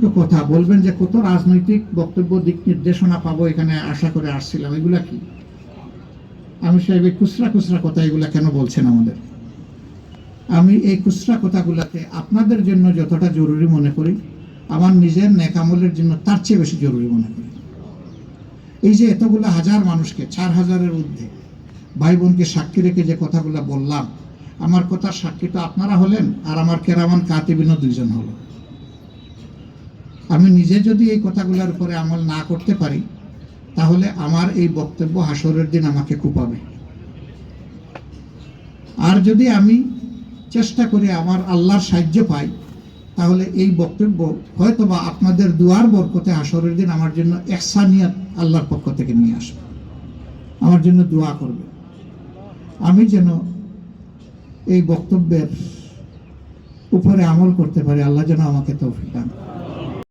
ছোট্ট কথা, বলবেন যে কত রাজনৈতিক বক্তব্য, দিক নির্দেশনা পাবো এখানে আশা করে আসছিলাম। এগুলা কি? আমি সাহেব এই খুচরা খুচরা কথা এগুলা কেন বলছেন আমাদের? আমি এই খুচরা কথাগুলাকে আপনাদের জন্য যতটা জরুরি মনে করি, আমার নিজের নেকামলের জন্য তার চেয়ে বেশি জরুরি মনে করি। এই যে এতগুলো হাজার মানুষকে, চার হাজারের ঊর্ধ্বে ভাই বোনকে সাক্ষী রেখে যে কথাগুলো বললাম, আমার কথার সাক্ষী তো আপনারা হলেন, আর আমার কেরামান কাতিবিনও দুইজন হলো। আমি নিজে যদি এই কথাগুলোর উপরে আমল না করতে পারি, তাহলে আমার এই বক্তব্য হাসরের দিন আমাকে কুপাবে। আর যদি আমি চেষ্টা করি আমার আল্লাহর সাহায্য পাই, তাহলে এই বক্তব্য হয়তো বা আপনাদের দুয়ার বরকতে হাসরের দিন আমার জন্য একসানিয়াত আল্লাহর পক্ষ থেকে নিয়ে আসবে। আমার জন্য দোয়া করবে। আমি যেন এই বক্তব্যের উপরে আমল করতে পারি, আল্লাহ যেন আমাকে তৌফিক দান।